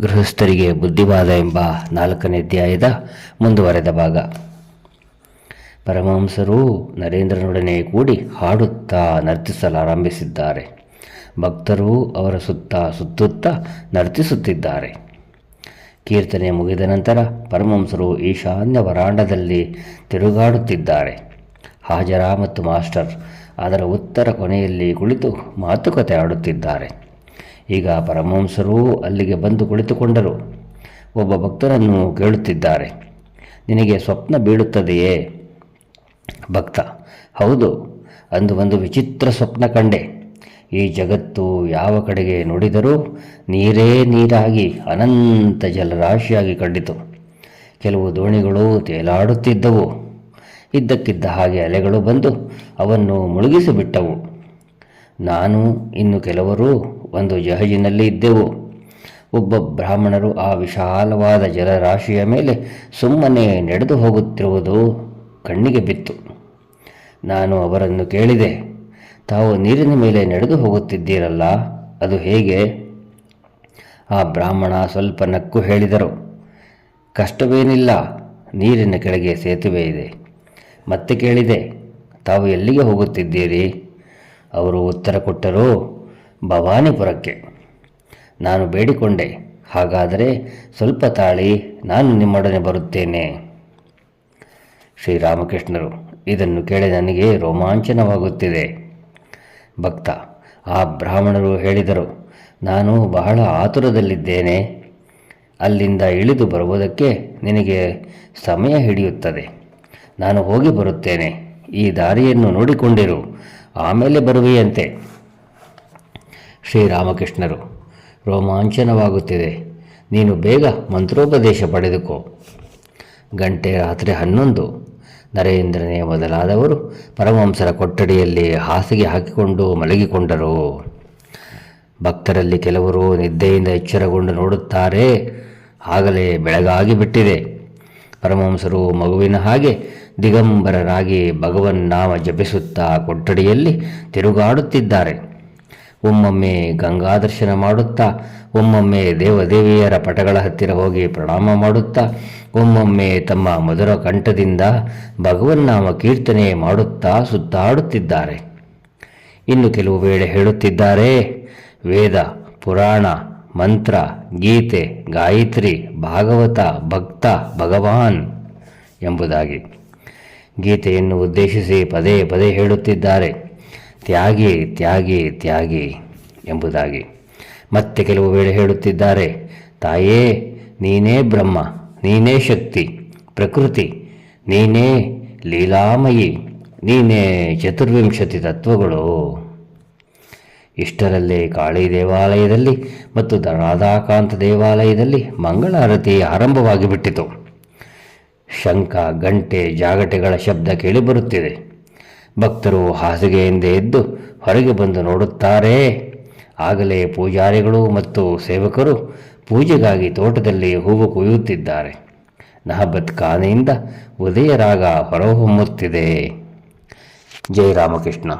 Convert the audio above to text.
ಗೃಹಸ್ಥರಿಗೆ ಬುದ್ಧಿವಾದ ಎಂಬ ನಾಲ್ಕನೇ ಅಧ್ಯಾಯದ ಮುಂದುವರೆದ ಭಾಗ. ಪರಮಹಂಸರು ನರೇಂದ್ರನೊಡನೆ ಕೂಡಿ ಹಾಡುತ್ತಾ ನರ್ತಿಸಲಾರಂಭಿಸಿದ್ದಾರೆ. ಭಕ್ತರು ಅವರ ಸುತ್ತ ಸುತ್ತುತ್ತಾ ನರ್ತಿಸುತ್ತಿದ್ದಾರೆ. ಕೀರ್ತನೆ ಮುಗಿದ ನಂತರ ಪರಮಹಂಸರು ಈಶಾನ್ಯ ವರಾಂಡದಲ್ಲಿ ತಿರುಗಾಡುತ್ತಿದ್ದಾರೆ. ಹಾಜರಾ ಮತ್ತು ಮಾಸ್ಟರ್ ಅದರ ಉತ್ತರ ಕೊನೆಯಲ್ಲಿ ಕುಳಿತು ಮಾತುಕತೆ ಆಡುತ್ತಿದ್ದಾರೆ. ಈಗ ಪರಮಹಂಸರು ಅಲ್ಲಿಗೆ ಬಂದು ಕುಳಿತುಕೊಂಡರು. ಒಬ್ಬ ಭಕ್ತರನ್ನು ಕೇಳುತ್ತಿದ್ದಾರೆ, ನಿನಗೆ ಸ್ವಪ್ನ ಬೀಳುತ್ತದೆಯೇ? ಭಕ್ತ, ಹೌದು, ಅಂದು ಒಂದು ವಿಚಿತ್ರ ಸ್ವಪ್ನ ಕಂಡೆ. ಈ ಜಗತ್ತು ಯಾವ ಕಡೆಗೆ ನೋಡಿದರೂ ನೀರೇ ನೀರಾಗಿ ಅನಂತ ಜಲರಾಶಿಯಾಗಿ ಕಂಡಿತು. ಕೆಲವು ದೋಣಿಗಳು ತೇಲಾಡುತ್ತಿದ್ದವು. ಇದ್ದಕ್ಕಿದ್ದ ಹಾಗೆ ಅಲೆಗಳು ಬಂದು ಅವನ್ನು ಮುಳುಗಿಸಿಬಿಟ್ಟವು. ನಾನು, ಇನ್ನು ಕೆಲವರು ಒಂದು ಜಹಜಿನಲ್ಲಿ ಇದ್ದೆವು. ಒಬ್ಬ ಬ್ರಾಹ್ಮಣರು ಆ ವಿಶಾಲವಾದ ಜಲರಾಶಿಯ ಮೇಲೆ ಸುಮ್ಮನೆ ನಡೆದು ಹೋಗುತ್ತಿರುವುದು ಕಣ್ಣಿಗೆ ಬಿತ್ತು. ನಾನು ಅವರನ್ನು ಕೇಳಿದೆ, ತಾವು ನೀರಿನ ಮೇಲೆ ನಡೆದು ಹೋಗುತ್ತಿದ್ದೀರಲ್ಲ, ಅದು ಹೇಗೆ? ಆ ಬ್ರಾಹ್ಮಣ ಸ್ವಲ್ಪ ನಕ್ಕು ಹೇಳಿದರು, ಕಷ್ಟವೇನಿಲ್ಲ, ನೀರಿನ ಕೆಳಗೆ ಸೇತುವೆ ಇದೆ. ಮತ್ತೆ ಕೇಳಿದೆ, ತಾವು ಎಲ್ಲಿಗೆ ಹೋಗುತ್ತಿದ್ದೀರಿ? ಅವರು ಉತ್ತರ ಕೊಟ್ಟರು ಭವಾನಿಪುರಕ್ಕೆ. ನಾನು ಬೇಡಿಕೊಂಡೆ, ಹಾಗಾದರೆ ಸ್ವಲ್ಪ ತಾಳಿ ನಾನು ನಿಮ್ಮೊಡನೆ ಬರುತ್ತೇನೆ. ಶ್ರೀರಾಮಕೃಷ್ಣರು ಇದನ್ನು ಕೇಳಿ ನನಗೆ ರೋಮಾಂಚನವಾಗುತ್ತಿದೆ. ಭಕ್ತ, ಆ ಬ್ರಾಹ್ಮಣರು ಹೇಳಿದರು, ನಾನು ಬಹಳ ಆತುರದಲ್ಲಿದ್ದೇನೆ. ಅಲ್ಲಿಂದ ಇಳಿದು ಬರುವುದಕ್ಕೆ ನಿನಗೆ ಸಮಯ ಹಿಡಿಯುತ್ತದೆ. ನಾನು ಹೋಗಿ ಬರುತ್ತೇನೆ. ಈ ದಾರಿಯನ್ನು ನೋಡಿಕೊಂಡಿರು. ಆಮೇಲೆ ಬರುವೆಯಂತೆ. ಶ್ರೀರಾಮಕೃಷ್ಣರು. ರೋಮಾಂಚನವಾಗುತ್ತಿದೆ. ನೀನು ಬೇಗ ಮಂತ್ರೋಪದೇಶ ಪಡೆದುಕೋ. ಗಂಟೆ ರಾತ್ರಿ ಹನ್ನೊಂದು. ನರೇಂದ್ರನೇ ಮೊದಲಾದವರು ಪರಮಹಂಸರ ಕೊಠಡಿಯಲ್ಲಿ ಹಾಸಿಗೆ ಹಾಕಿಕೊಂಡು ಮಲಗಿಕೊಂಡರು. ಭಕ್ತರಲ್ಲಿ ಕೆಲವರು ನಿದ್ದೆಯಿಂದ ಎಚ್ಚರಗೊಂಡು ನೋಡುತ್ತಾರೆ. ಆಗಲೇ ಬೆಳಗಾಗಿ ಬಿಟ್ಟಿದೆ. ಪರಮಹಂಸರು ಮಗುವಿನ ಹಾಗೆ ದಿಗಂಬರರಾಗಿ ಭಗವನ್ ನಾಮ ಜಪಿಸುತ್ತಾ ಕೊಠಡಿಯಲ್ಲಿ ತಿರುಗಾಡುತ್ತಿದ್ದಾರೆ. ಒಮ್ಮೊಮ್ಮೆ ಗಂಗಾ ದರ್ಶನ ಮಾಡುತ್ತಾ, ಒಮ್ಮೊಮ್ಮೆ ದೇವದೇವಿಯರ ಪಟಗಳ ಹತ್ತಿರ ಹೋಗಿ ಪ್ರಣಾಮ ಮಾಡುತ್ತಾ, ಒಮ್ಮೊಮ್ಮೆ ತಮ್ಮ ಮಧುರ ಕಂಠದಿಂದ ಭಗವನ್ನಾಮ ಕೀರ್ತನೆ ಮಾಡುತ್ತಾ ಸುತ್ತಾಡುತ್ತಿದ್ದಾರೆ. ಇನ್ನು ಕೆಲವು ವೇಳೆ ಹೇಳುತ್ತಿದ್ದಾರೆ, ವೇದ, ಪುರಾಣ, ಮಂತ್ರ, ಗೀತೆ, ಗಾಯತ್ರಿ, ಭಾಗವತ, ಭಕ್ತ, ಭಗವಾನ್ ಎಂಬುದಾಗಿ. ಗೀತೆಯನ್ನು ಉದ್ದೇಶಿಸಿ ಪದೇ ಪದೇ ಹೇಳುತ್ತಿದ್ದಾರೆ. ತ್ಯಾಗಿ ತ್ಯಾಗಿ ತ್ಯಾಗಿ ಎಂಬುದಾಗಿ. ಮತ್ತೆ ಕೆಲವು ವೇಳೆ ಹೇಳುತ್ತಿದ್ದಾರೆ, ತಾಯೇ, ನೀನೇ ಬ್ರಹ್ಮ, ನೀನೇ ಶಕ್ತಿ, ಪ್ರಕೃತಿ, ನೀನೇ ಲೀಲಾಮಯಿ, ನೀನೇ ಚತುರ್ವಿಂಶತಿ ತತ್ವಗಳು. ಇಷ್ಟರಲ್ಲೇ ಕಾಳಿ ದೇವಾಲಯದಲ್ಲಿ ಮತ್ತು ರಾಧಾಕಾಂತ ದೇವಾಲಯದಲ್ಲಿ ಮಂಗಳಾರತಿ ಆರಂಭವಾಗಿ ಬಿಟ್ಟಿತು. ಶಂಖ, ಗಂಟೆ, ಜಾಗಟೆಗಳ ಶಬ್ದ ಕೇಳಿಬರುತ್ತಿದೆ. ಭಕ್ತರು ಹಾಸಿಗೆಯಿಂದ ಎದ್ದು ಹೊರಗೆ ಬಂದು ನೋಡುತ್ತಾರೆ. ಆಗಲೇ ಪೂಜಾರಿಗಳು ಮತ್ತು ಸೇವಕರು ಪೂಜೆಗಾಗಿ ತೋಟದಲ್ಲಿ ಹೂವು ಕುಯ್ಯುತ್ತಿದ್ದಾರೆ. ನಹಬತ್ ಖಾನೆಯಿಂದ ಉದಯರಾಗ ಹೊರಹೊಮ್ಮುತ್ತಿದೆ. ಜೈ ರಾಮಕೃಷ್ಣ.